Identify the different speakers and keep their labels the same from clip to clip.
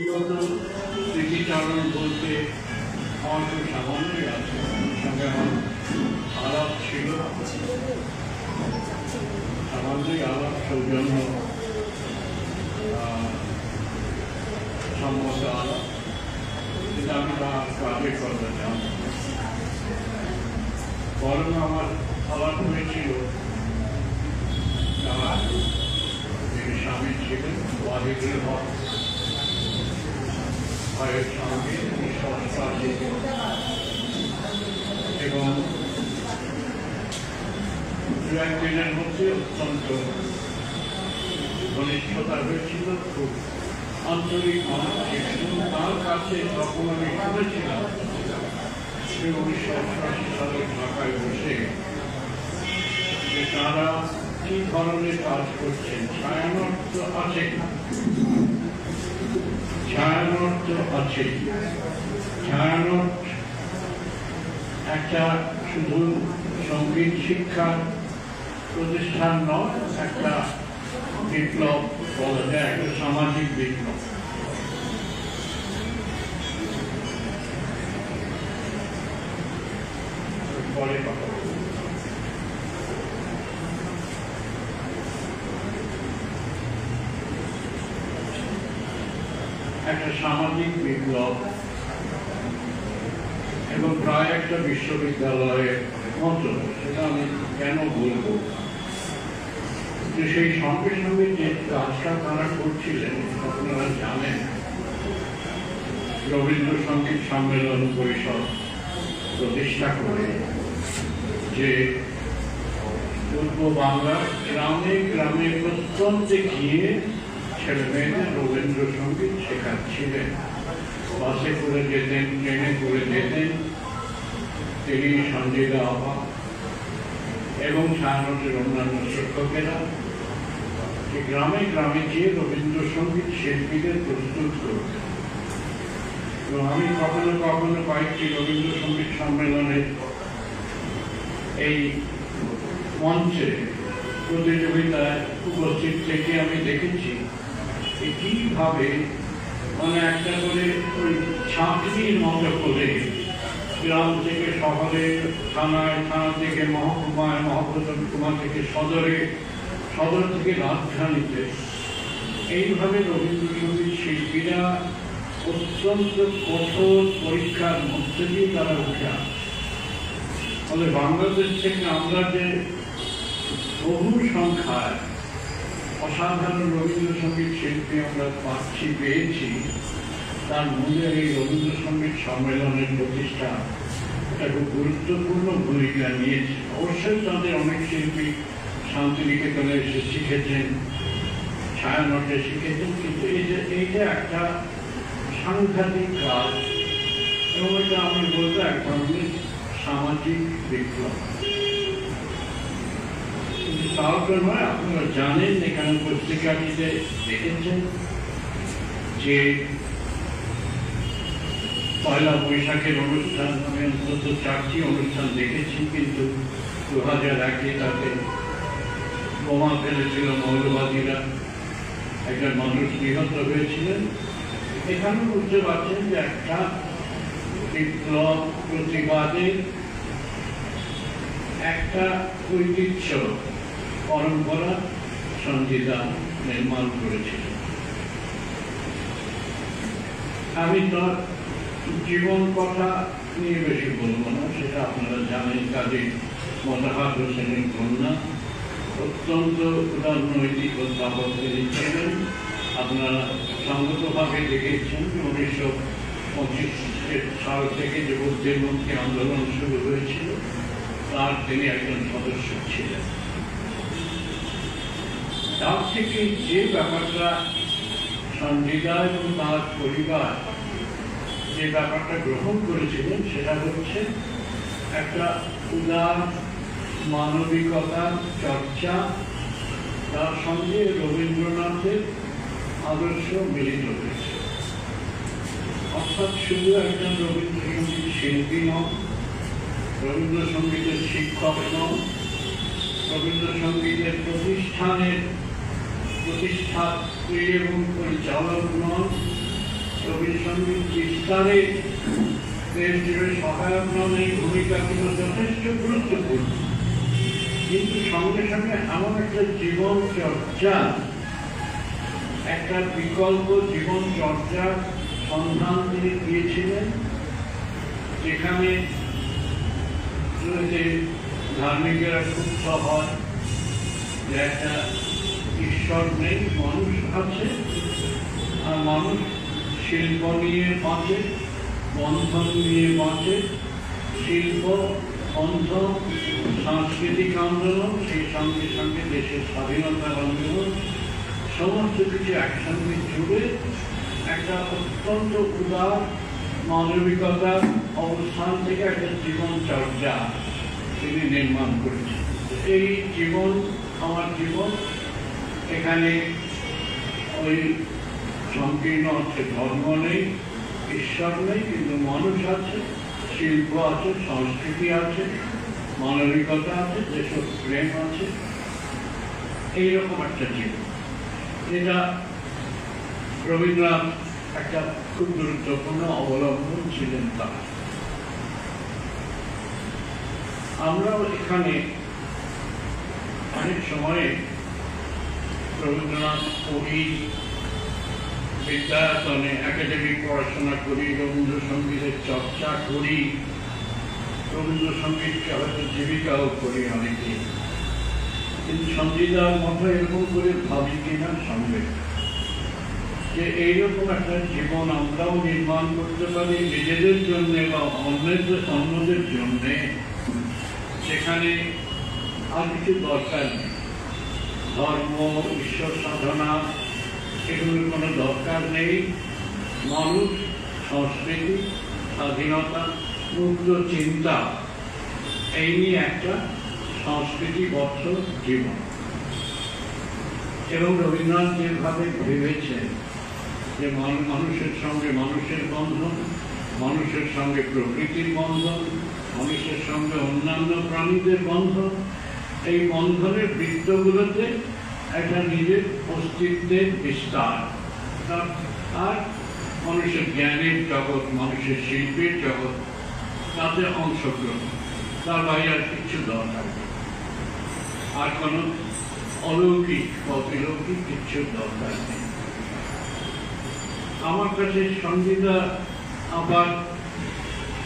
Speaker 1: বিগত স্মৃতিচারণ বলতে আমার খুব সামান্যই আছে সঙ্গে আমার আলাপ ছিল সামান্যই আলাপ সৌজন্য সম্মত আলাপ কিন্তু আমি তার কাজে করতে চান বরং আমার আলাপ হয়েছিল স্বামী ছিলেন ওয়াহিদুল হক আন্তরিক তার কাছে যখন আমি শুনেছিলাম সে উনিশশো অষ্টআশি ঢাকায় বসে যে তারা কি ধরনের কাজ করছেন ছায়ানর্থ আছে ছায়ানর্থ আছে। ছায়ানট একটা শুধু সংগীত শিক্ষা প্রতিষ্ঠান নয়, একটা বিপ্লব বলা যায়, একটা সামাজিক বিপ্লব পরে কথা বলব। একটা বিপ্লব এবং প্রায় একটা বিশ্ববিদ্যালয়ের মতো সেটা আমি কেন বলব? যে সেই সঙ্গে সঙ্গে যে কাজটা তারা করছিলেন, আপনারা জানেন, রবীন্দ্রসঙ্গীত সম্মেলন পরিষদ প্রতিষ্ঠা করে যে পূর্ব বাংলার গ্রামে গ্রামে প্রত্যন্তে গিয়ে ছেলে মেয়েদের রবীন্দ্রসঙ্গীত শেখাচ্ছিলেন। বাসে করে যেতেন ট্রেনে করে যেতেন তিনি সঞ্জয় আবা এবং ছায়ানটের অন্যান্য শিক্ষকেরা গ্রামে গ্রামে গিয়ে রবীন্দ্রসঙ্গীত শিল্পীদের প্রস্তুত করতেন। আমি কখনো কখনো কয়েকটি রবীন্দ্রসঙ্গীত সম্মেলনের এই মঞ্চে প্রতিযোগিতায় উপস্থিত থেকে আমি দেখেছি যে কীভাবে মানে একটা করে ওই ছাঁকনির মতো করে গ্রাম থেকে শহরে, থানায়, থানা থেকে মহকুমায় মহকুমা থেকে সদরে, সদর থেকে রাজধানীতে। এইভাবে রবীন্দ্রসঙ্গীত শিল্পীরা অত্যন্ত কঠোর পরীক্ষার মধ্যে দিয়ে তারা উঠে ফলে বাংলাদেশ থেকে আমরা যে বহু সংখ্যায় অসাধারণ রবীন্দ্রসঙ্গীত শিল্পী আমরা পাচ্ছি, পেয়েছি। তার মূলে এই রবীন্দ্রসঙ্গীত সম্মেলনের প্রতিষ্ঠা একটা খুব গুরুত্বপূর্ণ ভূমিকা নিয়েছে। অবশ্যই তাদের অনেক শিল্পী শান্তিনিকেতনে এসে শিখেছেন, ছায়ানটে শিখেছেন, কিন্তু এই যে এই যে একটা সাংঘাতিক কাজ এবং এটা আমি বলব এক ধরনের সামাজিক বিপ্লব। তাও নয় আপনারা জানেন এখানে পত্রিকাটিতে দেখেছেন যে পয়লা বৈশাখের অনুষ্ঠান আমি অন্তত চারটি অনুষ্ঠান দেখেছি, কিন্তু দু হাজার একে তাতে বোমা ফেলেছিল মৌলবাদীরা। একজন মানুষ নিহত হয়েছিলেন। এখানেও বুঝতে পারছেন যে একটা বিপ্লব প্রতিবাদের একটা ঐতিহ্য পরম্পরা সঞ্জিতা নির্মাণ করেছিল। আমি তার জীবন কথা নিয়ে বেশি বলব না, সেটা আপনারা জানেন কাজী মজাহার হোসেনের কন্যা, অত্যন্ত রাজনৈতিক অধ্যাপক তিনি ছিলেন। আপনারা সঙ্গতভাবে দেখেছেন, উনিশশো পঁচিশ সাল থেকে যে বুদ্ধের মুক্তি আন্দোলন শুরু হয়েছিল, তার তিনি একজন সদস্য ছিলেন। তার থেকে যে ব্যাপারটা সঞ্জিতা এবং তার পরিবার যে ব্যাপারটা গ্রহণ করেছিলেন, সেটা হচ্ছে একটা উদার মানবিকতার চর্চা, তার সঙ্গে রবীন্দ্রনাথের আদর্শ মিলিত হয়েছে। অর্থাৎ শুধু একজন রবীন্দ্রসঙ্গীত শিল্পী নন, রবীন্দ্রসঙ্গীতের শিক্ষক নন, রবীন্দ্রসঙ্গীতের প্রতিষ্ঠানের প্রতিষ্ঠাত্রী এবং পরিচালক নন সংগীত বিস্তারে সহায়ক নন এই ভূমিকা কিন্তু যথেষ্ট গুরুত্বপূর্ণ। কিন্তু সঙ্গে সঙ্গে এমন একটা জীবন চর্চা, একটা বিকল্প জীবন চর্চার সন্ধান তিনি দিয়েছিলেন, যেখানে ধার্মিকেরা সুস্থ হয় যে একটা নেই, মানুষ আছে, আর মানুষ শিল্প নিয়ে বাঁচে, বন্ধন নিয়ে বাঁচে, শিল্প বন্ধন সাংস্কৃতিক আন্দোলন, সেই সঙ্গে সঙ্গে দেশের স্বাধীনতার আন্দোলন, সমস্ত কিছু একসঙ্গে জুড়ে একটা অত্যন্ত উদার মানবিকতার অবস্থান থেকে একটা জীবন চর্চা তিনি নির্মাণ করেছেন। এই জীবন, আমার জীবন এখানে ওই সংকীর্ণ হচ্ছে ধর্ম নেই, ঈশ্বর নেই, কিন্তু মানুষ আছে, শিল্প আছে, সংস্কৃতি আছে, মানবিকতা আছে, যেসব প্রেম আছে। এইরকম একটা জীবন। যেটা রবীন্দ্রনাথ একটা খুব গুরুত্বপূর্ণ অবলম্বন ছিলেন তার। আমরাও এখানে অনেক সময়ে রবীন্দ্রনাথ পড়ি বিদ্যায়তনে একাডেমিক পড়াশোনা করি, রবীন্দ্রসঙ্গীতের চর্চা করি রবীন্দ্রসঙ্গীতকে হয়তো জীবিকাও করি অনেকে। কিন্তু সঞ্জীদার মতো এরকম করে ভাবি কিনা সঙ্গে যে এইরকম একটা জীবন আমরাও নির্মাণ করতে পারি নিজেদের জন্য বা অন্যের অন্যদের জন্য, সেখানে আর কিছু দরকার নেই। ধর্ম, ঈশ্বর সাধনা, এগুলোর কোনো দরকার নেই। মানুষ, সংস্কৃতি, স্বাধীনতা মুক্ত চিন্তা, এই নিয়ে একটা সংস্কৃতি সংস্কৃতিবদ্ধ জীবন। এবং রবীন্দ্রনাথ যেভাবে ভেবেছেন যে মানুষের সঙ্গে মানুষের বন্ধন, মানুষের সঙ্গে প্রকৃতির বন্ধন, মানুষের সঙ্গে অন্যান্য প্রাণীদের বন্ধন এই বন্ধনের বৃত্তগুলোতে একটা নিজের অস্তিত্বের বিস্তার। আর মানুষের জ্ঞানের জগৎ, মানুষের শিল্পের জগৎ, তাতে অংশগ্রহণ। তার বাইরে আর কিছু দরকার নেই। আর কোনো অলৌকিক বা বিলৌকিক কিছু দরকার নেই। আমার কাছে সঙ্গীতা আবার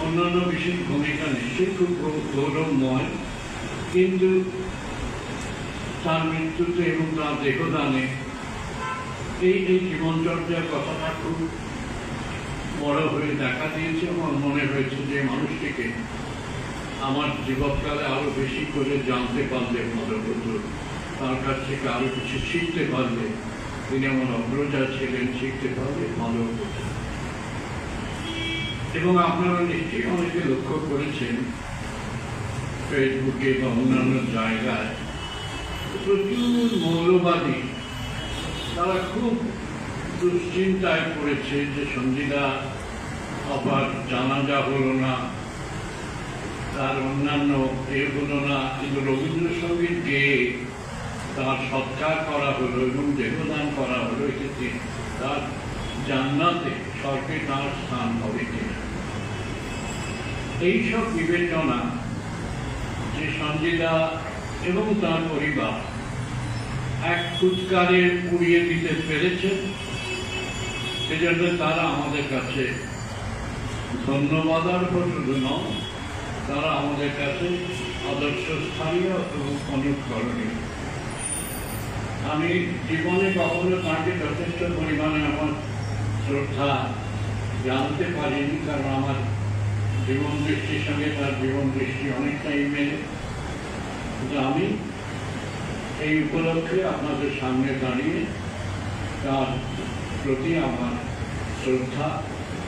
Speaker 1: অন্যান্য বিশেষ ভূমিকা নিশ্চয়ই খুব গৌ- গৌরবময়। কিন্তু তার মৃত্যুতে এবং তার দেহদানে এই এই জীবনচর্যার কথাটা খুব বড় হয়ে দেখা দিয়েছে আমার মনে হয়েছে যে মানুষটিকে আমার জীবৎকালে আরও বেশি করে জানতে পারলে হতো। তার কাছ থেকে আরও কিছু শিখতে পারলে, তিনি আমার অগ্রজা ছিলেন, শিখতে পারলে ভালো এবং আপনারা নিশ্চয়ই অনেকে লক্ষ্য করেছেন ফেসবুকে বা অন্যান্য জায়গায় প্রচুর মৌলবাদী, তারা খুব দুশ্চিন্তায় পড়েছে যে সঞ্জিদা আবার জানাজা হলো না, তার অন্যান্য এ হলো না, কিন্তু রবীন্দ্রসঙ্গীত গেয়ে তার সৎকার করা হলো এবং দেহদান করা হলো এক্ষেত্রে তার জান্নাতে স্বর্গে তার স্থান হবে কিনা। এইসব বিবেচনা যে সঞ্জিদা এবং তার পরিবার এক ফুৎকারে উড়িয়ে দিতে পেরেছে, সেজন্য তারা আমাদের কাছে ধন্যবাদ শুধু নয়। তারা আমাদের কাছে আদর্শ স্থানীয় এবং অনুকরণীয়। আমি জীবনে কখনো তাকে যথেষ্ট পরিমাণে আমার শ্রদ্ধা জানতে পারিনি, কারণ আমার জীবন দৃষ্টির সঙ্গে তার জীবন দৃষ্টি অনেকটাই মেলে কিন্তু আমি এই উপলক্ষে আপনাদের সামনে দাঁড়িয়ে তার প্রতি আমার শ্রদ্ধা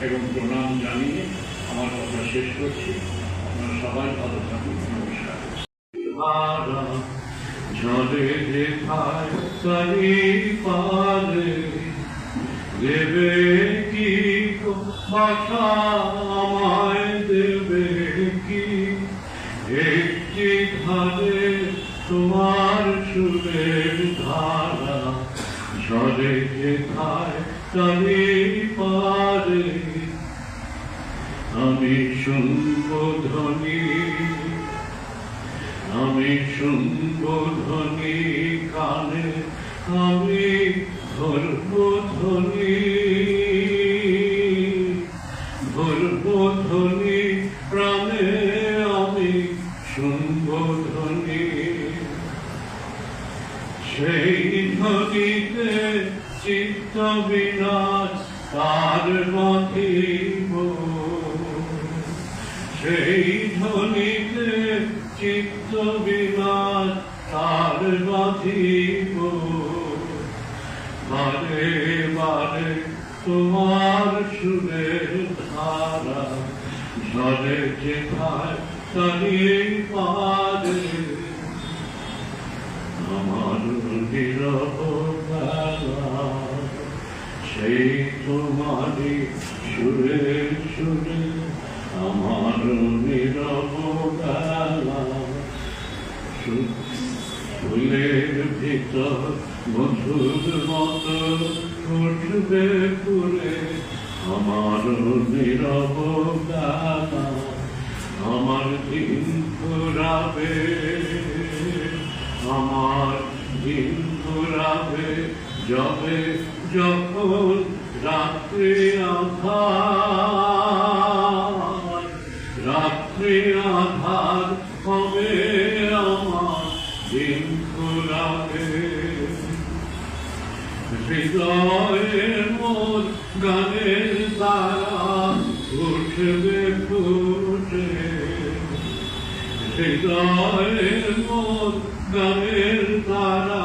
Speaker 1: এবং প্রণাম জানিয়ে আমার কথা শেষ করছি। আপনারা সবাই ভালো থাকুন। নমস্কার। ঝরে দেখায় দেবে কি আমায় দেবে কি ধারে তোমার সুরের ধারা। ঝরে যেথায় তারি পারে। আমি শুনব ধ্বনি আমি শুনব ধ্বনি কানে, আমি ধরব চিত্ত বিনাশ তার বাঁধিব বারে বারে তোমার সুরের ধারা ঝরে যেথায় তারিয়ে পারে। আমার বেলা, সেই তোমারই সুরে সুরে আমার ফুলের ভিতর মধুর মতো উঠবে পুরে আমার নীরব আমার দিন ঘুরাবে আমার দিন ঘুরাবে যবে যখন রাত্রি আধার হৃদয়ে মোর গানের তারা উঠবে ফুটে হৃদয়ে মোর গানের তারা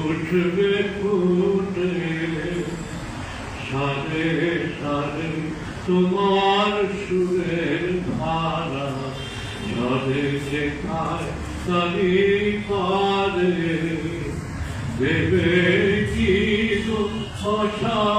Speaker 1: উঠবে ফুটে সারে সারে তোমার সুরের ধারা ঝরে যেখায় তারি পারে। দেবে আশা আমায়